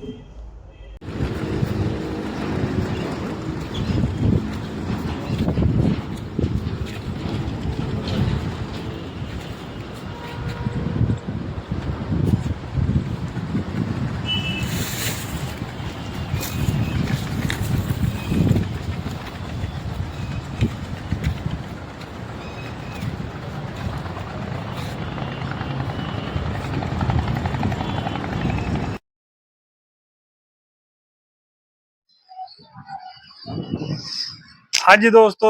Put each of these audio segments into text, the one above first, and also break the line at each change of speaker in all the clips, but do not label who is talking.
Thank you. ਹਾਂਜੀ ਦੋਸਤੋ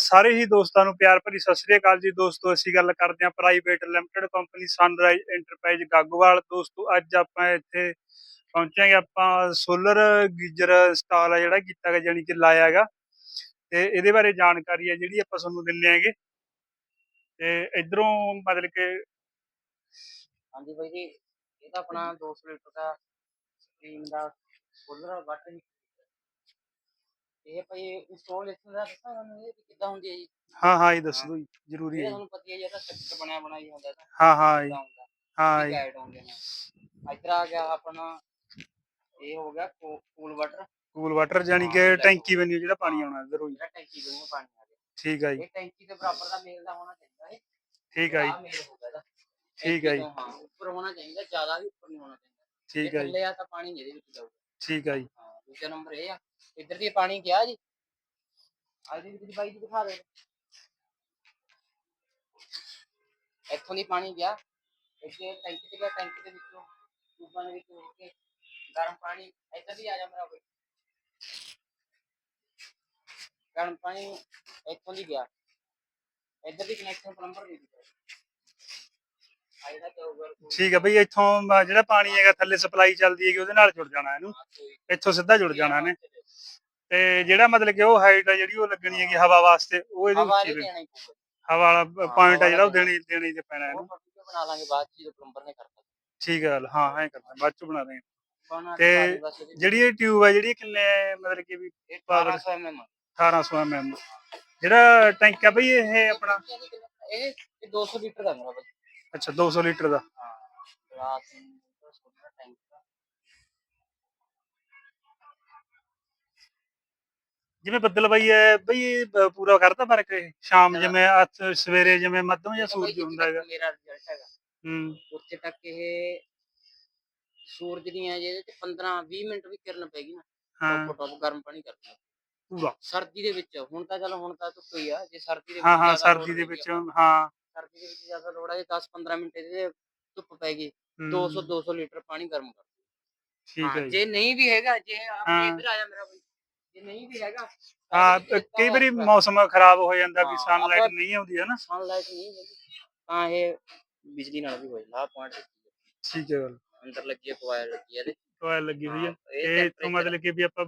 ਸਾਰੇ ਹੀ ਦੋਸਤਾਂ ਨੂੰ ਪਿਆਰ ਭਰੀ ਸਤਿ ਸ੍ਰੀ ਅਕਾਲ ਜੀ। ਦੋਸਤੋ, ਅਸੀਂ ਗੱਲ ਕਰਦੇ ਹਾਂ private limited company sunrise enterprises Gaggwal. ਦੋਸਤੋ, ਅੱਜ ਆਪਾਂ ਇੱਥੇ ਪਹੁੰਚਾਂਗੇ ਆਪਾਂ ਸੋਲਰ ਗੀਜ਼ਰ ਇੰਸਟਾਲ ਆ ਜਿਹੜਾ ਕੀਤਾ ਗਿਆ ਜਾਨੀ ਕਿ ਲਾਇਆ ਹੈਗਾ। ਤੇ ਇਹਦੇ ਬਾਰੇ ਜਾਣਕਾਰੀ ਹੈ ਜਿਹੜੀ ਆਪਾਂ ਤੁਹਾਨੂੰ ਦਿੰਨੇ ਹੈਗੇ। ਤੇ ਇਧਰੋਂ ਮਤਲਬ ਕਿ
ਹਾਂਜੀ ਬਾਈ ਜੀ, ਇਹ ਤਾਂ ਆਪਣਾ 200 ਲੀਟਰ ਦਾ ਸਟ੍ਰੀਮ ਦਾ ਕੂਲਰ ਵੱਟ ਇਹ ਭਾਈ ਇੰਸਟਾਲੇਸ਼ਨ ਦਾ ਦੱਸਾਂ ਤੁਹਾਨੂੰ ਇਹ ਵੀ ਕਿੱਦਾਂ ਹੁੰਦੀ ਹੈ ਜੀ?
ਹਾਂ ਹਾਂ ਇਹ ਦੱਸ ਦਿਓ ਜੀ, ਜ਼ਰੂਰੀ
ਇਹ
ਹੈ ਜੀ।
ਤੁਹਾਨੂੰ ਪਤਾ ਹੀ ਹੈ ਜਿਹੜਾ ਸੈਕਟਰ ਬਣਿਆ ਬਣਾਈ ਹੁੰਦਾ ਤਾਂ
ਹਾਂ ਹਾਂ ਜੀ,
ਕਿੱਦਾਂ ਹੁੰਦਾ
ਹਾਂ ਜੀ,
ਗਾਈਡ ਹੁੰਦੇ ਨੇ। ਇੱਧਰ ਆ ਗਿਆ ਆਪਣਾ ਇਹ ਹੋ ਗਿਆ ਕੂਲ ਵਾਟਰ
ਕੂਲ ਵਾਟਰ ਜਾਨੀ ਕਿ ਟੈਂਕੀ ਬਣੀ ਹੋਈ ਜਿਹੜਾ ਪਾਣੀ ਆਉਣਾ ਇਧਰੋਂ ਜੀ।
ਜਿਹੜਾ ਟੈਂਕੀ ਦੇ ਨੂੰ ਪਾਣੀ ਆ ਗਿਆ।
ਠੀਕ ਹੈ ਜੀ।
ਇਹ ਟੈਂਕੀ ਦੇ ਬਰਾਬਰ ਦਾ ਮੇਲ ਦਾ ਹੋਣਾ ਚਾਹੀਦਾ ਹੈ
ਠੀਕ ਹੈ ਜੀ।
ਆਹ ਮੇਲ ਹੋਗਾ ਇਹਦਾ।
ਠੀਕ ਹੈ
ਟੈਂਕੀ
ਜੀ।
ਤੋਂ, ਹਾਂ ਉੱਪਰ ਹੋਣਾ ਚਾਹੀਦਾ ਜ਼ਿਆਦਾ ਵੀ ਉੱਪਰ ਨਹੀਂ ਹੋਣਾ ਚਾਹੀਦਾ।
ਠੀਕ ਹੈ ਜੀ।
ਥੱਲੇ ਆ ਤਾਂ ਪਾਣੀ ਇਹਦੇ ਵਿੱਚ ਜਾਊਗਾ।
ਠੀਕ ਹੈ ਜੀ।
ਹਾਂ ਦੂਜਾ ਨੰਬਰ ਇਹ ਆ। ਇੱਧਰ ਦੀ ਪਾਣੀ ਗਿਆ ਜੀ ਅੱਜ ਦੀ ਵਿੱਚ ਬਾਈ ਜੀ ਦਿਖਾ ਦੇ ਇੱਥੋਂ ਦੀ ਪਾਣੀ ਗਿਆ ਇੱਥੇ ਟੈਂਕੀ ਤੇ ਗਿਆ ਟੈਂਕੀ ਦੇ ਵਿੱਚੋਂ ਟੂਬਾਂ ਦੇ ਵਿੱਚ ਹੋ ਕੇ ਗਰਮ ਪਾਣੀ ਇੱਧਰ ਦੀ ਆ ਜਾ ਮੇਰਾ ਕੋਈ ਗਰਮ ਪਾਣੀ ਇੱਥੋਂ ਦੀ ਗਿਆ ਇੱਧਰ ਦੀ ਕਨੈਕਸ਼ਨ ਪਲੰਬਰ ਦੀ ਦਿੱਤਾ ਆ ਜਿਹੜਾ ਜਾਊਗਾ
ਠੀਕ ਹੈ ਬਈ ਇੱਥੋਂ ਮ- ਜਿਹੜਾ ਪਾਣੀ ਹੈਗਾ ਥੱਲੇ ਸਪਲਾਈ ਚੱਲਦੀ ਹੈਗੀ ਉਹਦੇ ਨਾਲ ਜੁੜ ਜਾਣਾ ਇਹਨੂੰ ਇੱਥੋਂ ਸਿੱਧਾ ਜੁੜ ਜਾਣਾ ਇਹਨੇ ਤੇ ਜਿਹੜਾ ਮਤਲਬ ਕਿ ਉਹ ਹਾਈਟ ਆ ਜਿਹੜੀ ਉਹ ਲੱਗਣੀ ਹੈਗੀ ਹਵਾ ਵਾਸਤੇ ਉਹ ਇਹਦੇ
ਹਵਾ ਨਹੀਂ ਦੇਣਾ। ਪਊਗਾ
ਹਵਾ ਵਾਲਾ ਪੁਆਇੰਟ ਆ ਜਿਹੜਾ ਉਹ ਦੇਣੀ। ਦੇਣੀ ਤੇ ਪੈਣਾ
ਉਹ
ਇਹਨੂੰ।
ਬਣਾ ਲਾਂਗੇ ਬਾਅਦ ਚ ਜਦੋਂ ਪਲੰਬਰ ਨੇ ਕਰਤਾ।
ਠੀਕ ਹੈ ਗੱਲ ਹਾਂ ਐਂ ਕਰਨਾ ਬਾਅਦ ਚ ਬਣਾ
ਬਣਾ
ਤੇ
ਕੇ ਬਸ ਇਹਦੇ
ਜਿਹੜੀ ਇਹ ਟਿਊਬ ਹੈ ਜਿਹੜੀ ਕਿੰਨੇ ਮਤਲਬ ਕਿ ਵੀ
ਇਹ
power-
1200 mm
1800 mm ਜਿਹੜਾ ਟੈਂਕ ਹੈ ਬਈ ਇਹ ਆਪਣਾ?
ਇਹ ਇਹ 200 ਲੀਟਰ ਦਾ ਮੇਰਾ ਬਈ
ਅੱਛਾ 200 ਲੀਟਰ ਦਾ।
ਹਾਂ ਗਲਾਸ
ਜਿਵੇਂ ਬੱਦਲ ਬਈ ਹੈ ਬਈ ਇਹ ਪੂਰਾ ਕਰਦਾ ਫ਼ਰਕ ਇਹ? ਸ਼ਾਮ ਜਿਵੇਂ ਅੱਠ ਸਵੇਰੇ ਜਿਵੇਂ ਮੱਧਮ ਜਾਂ ਸੂਰਜ ਹੁੰਦਾ ਹੈਗਾ।
ਮੇਰਾ ਰਿਜ਼ਲਟ ਹੈਗਾ।
ਹੂੰ।
ਉੱਥੇ ਤੱਕ ਇਹ ਸੂਰਜ ਦੀਆਂ ਜਿਹਦੇ ਚ 15 20 ਮਿੰਟ ਵੀ ਕਿਰਨ ਪੈਗੀ ਨਾ
ਹਾਂ।
ਟੋਪ ਗਰਮ ਪਾਣੀ ਕਰਦਾ
ਪੂਰਾ।
ਸਰਦੀ ਦੇ ਵਿੱਚ ਹੁਣ ਤਾਂ ਚਲੋ ਹੁਣ ਤਾਂ ਧੁੱਪ ਹੀ ਆ ਜੇ ਸਰਦੀ ਦੇ ਵਿੱਚ
ਹਾਂ ਹਾਂ ਸਰਦੀ ਦੇ
ਪੈਗੀ
ਵਿੱਚ ਹਾਂ।
ਸਰਦੀ ਦੇ ਵਿੱਚ ਜ਼ਿਆਦਾ ਲੋੜ ਹੈ 10 15 ਮਿੰਟ ਇਹਦੇ ਧੁੱਪ ਪੈ ਗਈ
ਹੂੰ,
200 200 ਲੀਟਰ ਪਾਣੀ ਗਰਮ ਕਰ
ਠੀਕ
ਹਾਂ,
ਜੀ।
ਜੇ ਨਹੀਂ ਵੀ ਹੈਗਾ ਜੇ ਆਪਣੇ। ਇੱਧਰ ਆ ਜਾ ਮੇਰਾ ਬਈ। ਜੇ ਨਹੀਂ ਵੀ ਹੈਗਾ।
ਹਾਂ ਤੇ ਕਈ ਵਾਰੀ ਮੌਸਮ ਖਰਾਬ ਹੋ ਜਾਂਦਾ ਵੀ
ਹਾਂ,
ਸਨਲਾਈਟ ਨਹੀਂ ਆਉਂਦੀ ਹੈ ਨਾ?
ਸਨਲਾਈਟ ਨਹੀਂ ਤਾਂ ਇਹ ਬਿਜਲੀ ਨਾਲ ਵੀ ਹੋ ਜਾਂਦਾ ਪੁਆਇੰਟ
ਠੀਕ ਹੈ ਗੱਲ।
ਅੰਦਰ ਲੱਗੀ ਹੈ ਕੋਇਲ ਲੱਗੀ ਹੈ
ਕੋਇਲ ਲੱਗੀ ਹੋਈ ਹੈ।
ਹਾਂ,
ਇਹ ਤੋਂ ਮਤਲਬ ਕਿ ਵੀ ਆਪਾਂ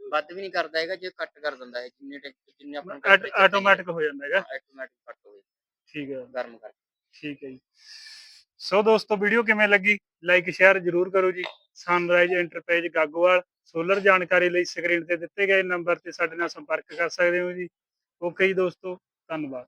ਵੱਧ ਵੀ ਨਹੀਂ ਕਰਦਾ ਹੈਗਾ ਜੇ ਕੱਟ ਕਰ ਦਿੰਦਾ ਹੈ ਜਿੰਨੇ ਜਿੰਨੇ ਆਪਣਾ
ਆਟ- ਆਟੋਮੈਟਿਕ ਹੋ ਜਾਂਦਾ ਹੈਗਾ।
ਆਟੋਮੈਟਿਕ ਕੱਟ ਹੋਵੇ
ਠੀਕ ਹੈ।
ਗਰਮ ਕਰ
ਠੀਕ ਹੈ ਜੀ। ਸੋ ਦੋਸਤੋ ਵੀਡੀਓ ਕਿਵੇਂ ਲੱਗੀ? ਲਾਈਕ ਸ਼ੇਅਰ ਜਰੂਰ ਕਰੋ ਜੀ। ਸਨਰਾਈਜ਼ ਐਂਟਰਪ੍ਰਾਈਜ਼ ਗਾਗੋਵਾਲ ਸੋਲਰ ਜਾਣਕਾਰੀ ਲਈ ਸਕਰੀਨ ਤੇ ਦਿੱਤੇ ਗਏ ਨੰਬਰ ਤੇ ਸਾਡੇ ਨਾਲ ਸੰਪਰਕ ਕਰ ਸਕਦੇ ਹੋ ਜੀ। ਓਕੇ ਜੀ ਦੋਸਤੋ, ਧੰਨਵਾਦ।